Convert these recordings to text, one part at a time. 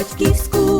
Батьківську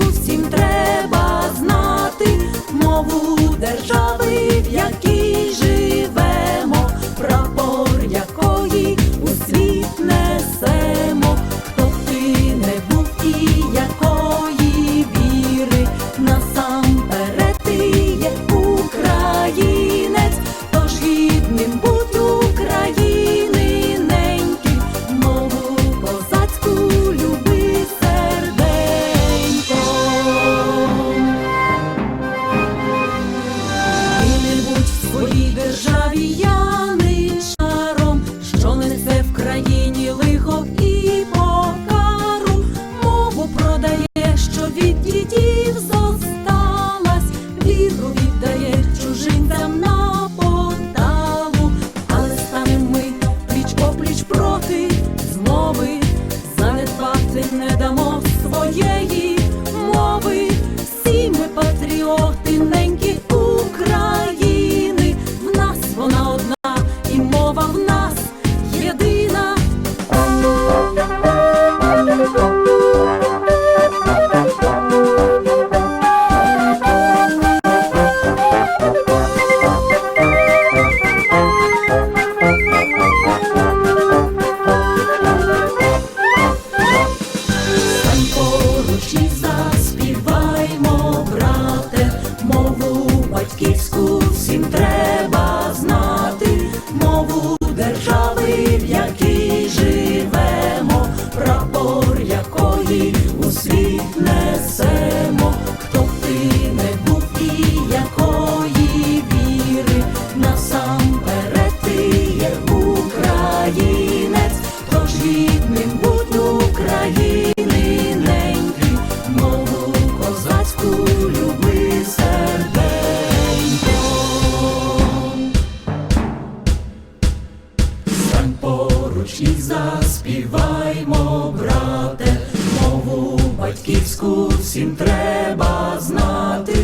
державі яничаром, що несе в країні лихо і покару, мову продає, що від дідів зосталась, віру віддає чужинцям на поталу, але станем ми пліч опліч проти змови, занедбати не дамо своєї батьківську всім треба знати, мову держави, в якій живемо, прапор якої у світ несемо, хто б ти не був і якої віри, насамперед ти є українець, тож гідним заспіваймо, брате, мову батьківську всім треба знати,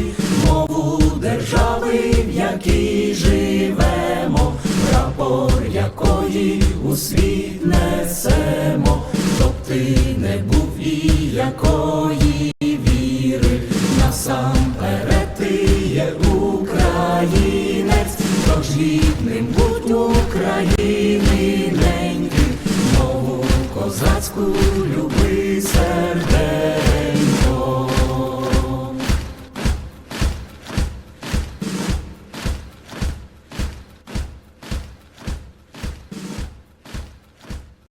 мову держави, в якій живемо, прапор якої у світ несемо, щоб ти не був і якої віри, насамперед ти є українець, тож гідним козацьку люби серденько.